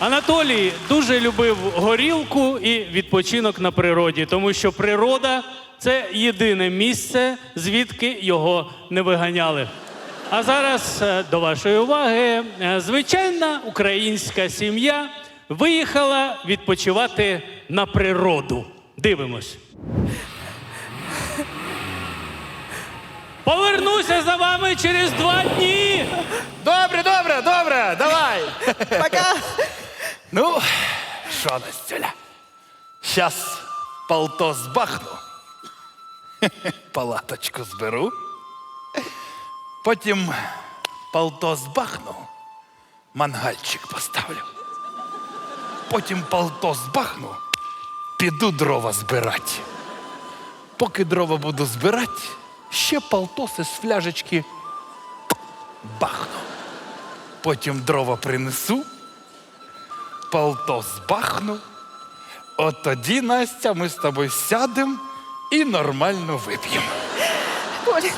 Анатолій дуже любив горілку і відпочинок на природі, тому що природа це єдине місце, звідки його не виганяли. А зараз е, до вашої уваги е, звичайна українська сім'я виїхала відпочивати на природу. Дивимось. Повернуся за вами через два дні. Добре, добре, добре, давай. Пока. Ну, що, Настюля? Щас полто збахну. Палаточку зберу. Потім полто збахну, мангальчик поставлю. Потім полто збахну, піду дрова збирати. Поки дрова буду збирати, ще полтоси з фляжечки бахну. Потім дрова принесу, полто збахну. От тоді, Настя, ми з тобою сядемо і нормально вип'ємо. Толік,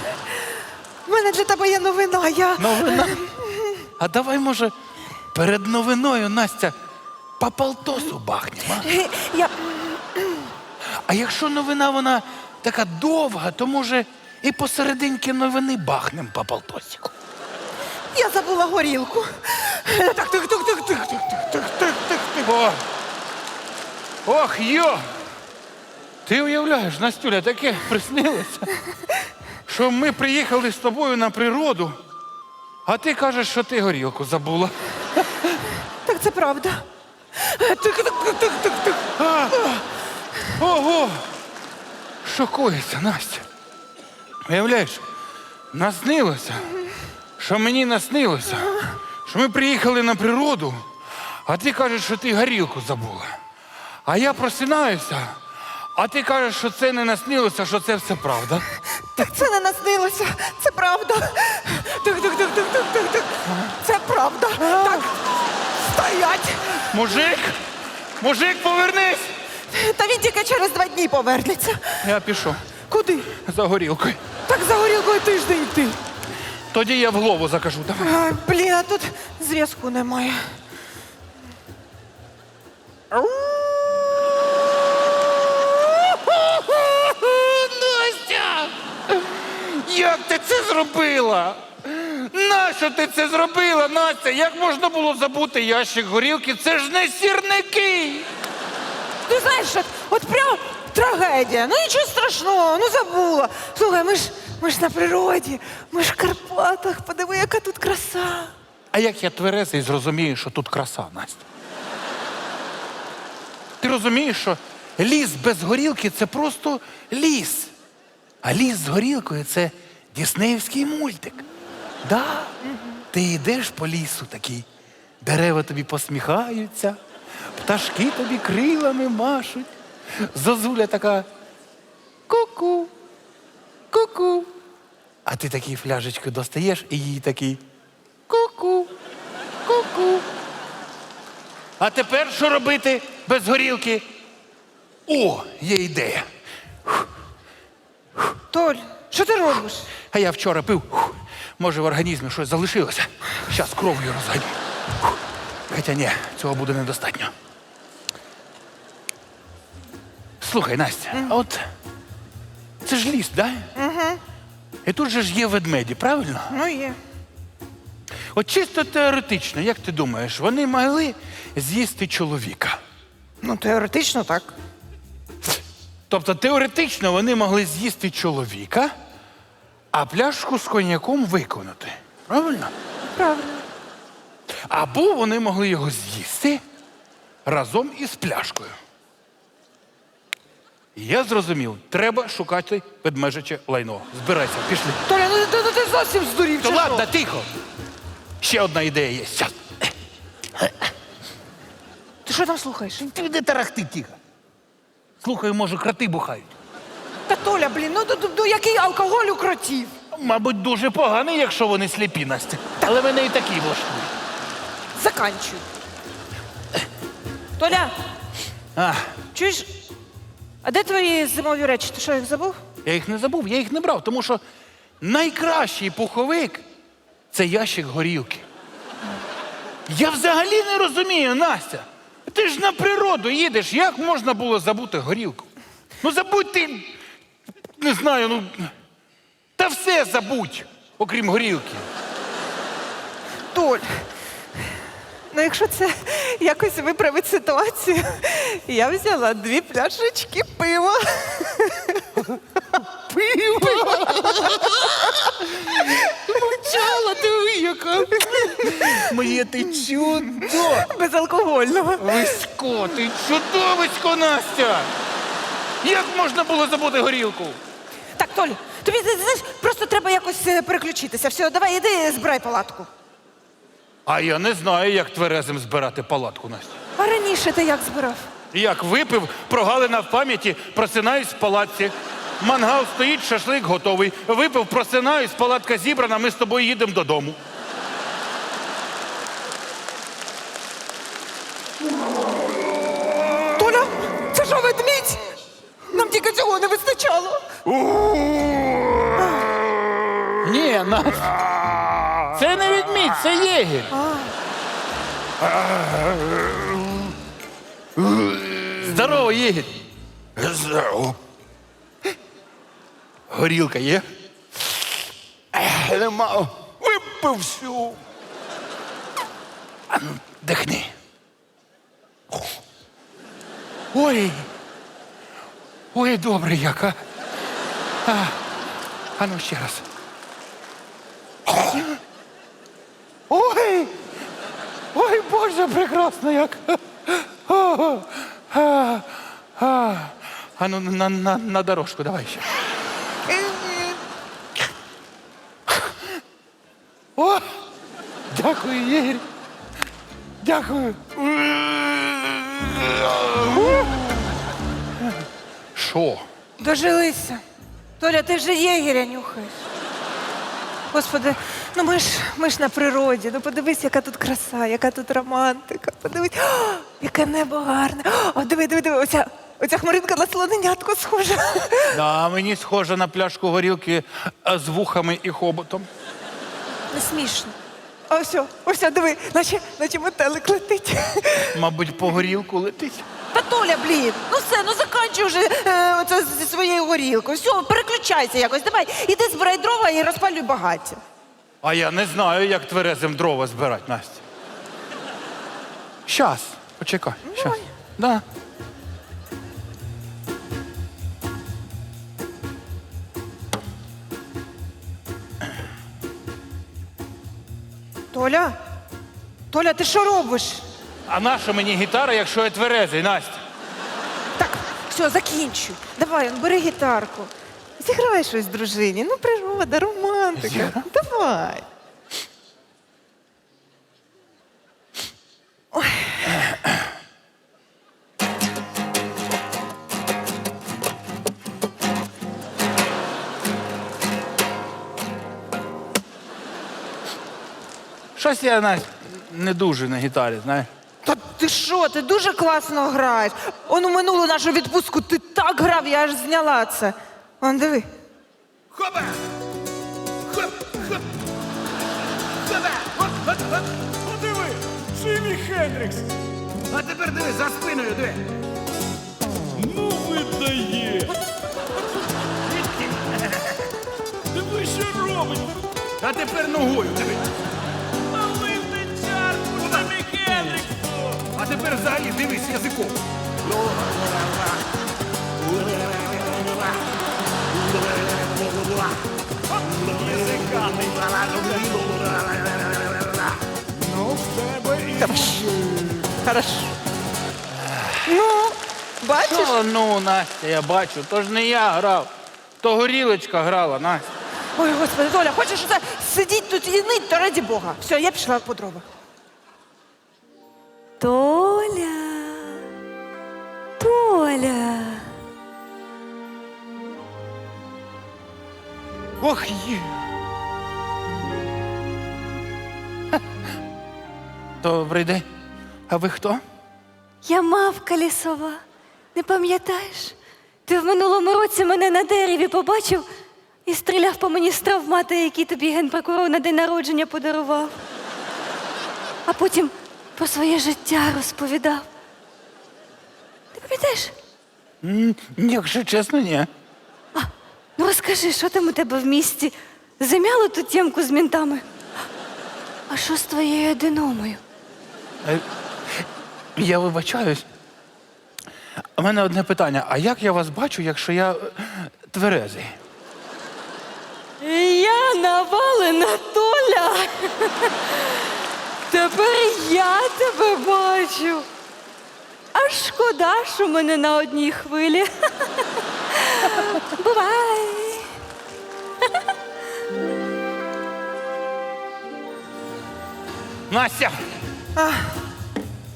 в мене для тебе є новина. Я... Новина. А давай, може, перед новиною, Настя, по полтосу бахнемо. а? Я... А якщо новина вона така довга, то може і посерединки новини бахнем по полтосику. Я забула горілку. Так, так, так, так, так, так, так, так, так, так. О! Ох, йо! Ти уявляєш, Настюля, таке приснилося, що ми приїхали з тобою на природу, а ти кажеш, що ти горілку забула. Так це правда. Так, так, так, так, так, так. А, ого! Що коїться, Настя? Уявляєш, наснилося, що мені наснилося, що ми приїхали на природу, а ти кажеш, що ти горілку забула. А я просинаюся, а ти кажеш, що це не наснилося, що це все правда. Так це не наснилося. Це правда. Так, так, так, так, так, так, так. Це правда. Так, стоять. Мужик! Мужик, повернись! Та він тільки через два дні повернеться. Я пішов Куди? за горілкою. Так за горілкою тиждень йти. Тоді я в голову закажу. Давай. А, блін, а тут зв'язку немає. Настя! Як ти це зробила? Нащо ти це зробила, Настя? Як можна було забути ящик горілки? Це ж не сірники! Ти знаєш, от, от прям трагедія. Ну нічого страшного, ну забула. Слухай, ми ж, ми ж на природі, ми ж в Карпатах, подиви, яка тут краса. А як я тверезий зрозумію, що тут краса, Настя? Ти розумієш, що ліс без горілки це просто ліс. А ліс з горілкою це діснеївський мультик. Да. Ти йдеш по лісу такий, дерева тобі посміхаються, пташки тобі крилами машуть. Зозуля така ку-ку, ку-ку. А ти такий фляжечку достаєш і їй такий ку-ку, ку-ку. А тепер що робити без горілки? О, є ідея. Толь, що ти робиш? А я вчора пив. Може, в організмі щось залишилося. Зараз кров'ю розганю. Хоча ні, цього буде недостатньо. Слухай, Настя, а от це ж ліс, да? Угу. І тут же ж є ведмеді, правильно? Ну є. От чисто теоретично, як ти думаєш, вони могли з'їсти чоловіка? Ну, теоретично так. Тобто теоретично вони могли з'їсти чоловіка, а пляшку з коньяком виконати. Правильно? Правильно. Або вони могли його з'їсти разом із пляшкою. Я зрозумів, треба шукати ведмежиче лайно. Збирайся, пішли. Толя, ну ти, ну, ти зовсім здурів. Чи ладно, що? тихо. Ще одна ідея є. Щас. Ти що там слухаєш? Ти де тарахти тихо. Слухай, може, кроти бухають. Та Толя, блін, ну, ну, ну який алкоголь у кротів? Мабуть, дуже поганий, якщо вони сліпі, Настя. Але мене і такі влаштують. Заканчуй. Толя, А, чуєш? А де твої зимові речі? Ти що, їх забув? я їх не забув, я їх не брав, тому що найкращий пуховик це ящик горілки. Я взагалі не розумію, Настя. Ти ж на природу їдеш, як можна було забути горілку? Ну забудь ти, не знаю, ну. Та все забудь, окрім горілки. Толь, ну якщо це якось виправить ситуацію, я взяла дві пляшечки пива. Чала, диви, яка. Моє ти чудо. Безалкогольного. Висько, ти чудовисько, Настя. Як можна було забути горілку? Так, Толь, тобі знаєш, просто треба якось е, переключитися. Все, давай, іди збирай палатку. А я не знаю, як тверезим збирати палатку, Настя. А раніше ти як збирав? Як випив, прогалина в пам'яті, просинаюсь в палатці. Мангал стоїть, шашлик готовий. Випив, просинаюсь, палатка зібрана, ми з тобою їдемо додому. Толя, це що ведмідь? Нам тільки цього не вистачало. Ні, Настя. Це не відмідь, це єгір. Здорово, єгір. Здорово. Горілка є? Нема. Випив всю. Дихни. Ой. Ой, добре яка. А, а ну ще раз. Ой. Ой, Боже, прекрасно як. А, ну на, на, на дорожку давай ще. О, дякую, Єгір. Дякую. Що? Дожилися. Толя, ти вже єгеря нюхаєш. Господи, ну ми ж, ми ж на природі. Ну подивись, яка тут краса, яка тут романтика. Подивись, О, яке небо гарне. О, диви, диви, диви, оця, оця хмаринка на слоненятку схожа. Да, мені схоже на пляшку горілки а, з вухами і хоботом. Не смішно. А ось, ось, диви, наче, наче метелик летить. Мабуть, по горілку летить. Та Толя, блін, ну все, ну заканчуй вже е, оце зі своєю горілкою. Все, переключайся якось. Давай, іди збирай дрова і розпалюй багаття. А я не знаю, як тверезим дрова збирати, Настя. Щас, почекай. Щас. Да. Толя? Толя, ти що робиш? А наша мені гітара, якщо я тверезий, Настя? Так, все, закінчуй. Давай, бери гітарку. Зіграй щось дружині. Ну, природа, романтика. Давай. Щось я Настя, не дуже на гітарі, знаєш. Та ти що, ти дуже класно граєш. Он у минулу нашу відпустку ти так грав, я аж зняла це. Он диви. Хопа! Хендрікс! А тепер диви, за спиною, диви. Ну видає. Диви, що робить. А тепер ногою, диви. Налити чарку Джиммі Хендріксу. А тепер взагалі дивись язиком. Ну, Хорошо. Ну, бачиш? Що, ну, Настя, я бачу, то ж не я грав, то горілочка грала, Настя. Ой, господи, Толя, хочеш оце сидіть тут і нить, то раді Бога. Все, я пішла по дрова. Толя. Толя. Ох, є. Добрий день. А ви хто? Я мавка лісова. Не пам'ятаєш? Ти в минулому році мене на дереві побачив і стріляв по мені з травмати, які тобі генпрокурор на день народження подарував. А потім про своє життя розповідав. Ти пам'ятаєш? М, Якщо чесно, ні. Ну розкажи, що там у тебе в місті? Замяло ту тємку з мінтами? А що з твоєю аденомою? Е, Я вибачаюсь. У мене одне питання: а як я вас бачу, якщо я е, тверезий? Я навалена Толя. Тепер я тебе бачу. Аж шкода, що ми не на одній хвилі. Бувай. Настя!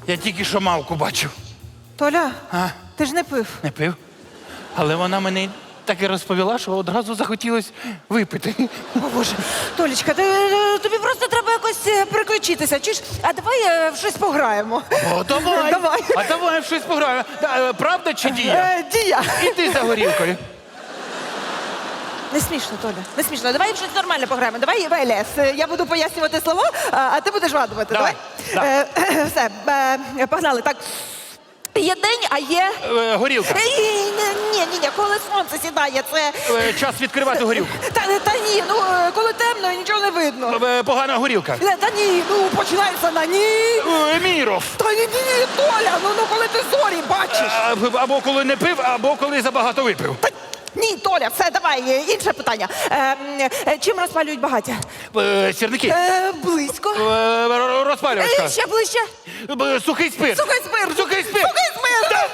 Я тільки що мавку бачив. Толя, А? ти ж не пив. Не пив. Але вона мені так і розповіла, що одразу захотілося випити. О, Боже, Толічка, ти, е, тобі просто треба якось е, переключитися. Чи ж? А давай е, в щось пограємо. О, давай! Давай. А давай в щось пограємо. Да, е, Правда чи дія? Е, Дія. Іди за горілкою. Не смішно, Толя. Не смішно. Давай в щось нормальне пограємо. Давай ВЛС. Е, Я буду пояснювати слова, а а ти будеш вгадувати. Давай. Давай. Е, Все, е, погнали. Так. Є день, а є. Е, Горілка. Е, Ні, ні, ні, коли сонце сідає, це. Е, Час відкривати горілку. Та, та ні, ну е, коли темно нічого не видно. Е, Погана горілка. Е, Та ні, ну починається на ні. Е, Міров. Та ні, ні, ні, Толя, ну, ну коли ти зорі бачиш. А, Або коли не пив, або коли забагато випив. Та, ні, Толя, все, давай, е, інше питання. Е, е, чим розпалюють багаття? Е, Сірники. Е, близько. Е, Розпалювачка. Е, ще ближче. Е, Сухий спирт. Сухий спирт. Сухий спирт. Сухий спирт. Да.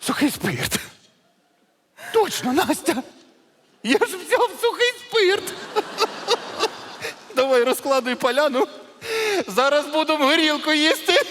Сухий спирт. Точно, Настя. Я ж взяв сухий спирт. Давай розкладуй поляну. Зараз будемо горілку їсти.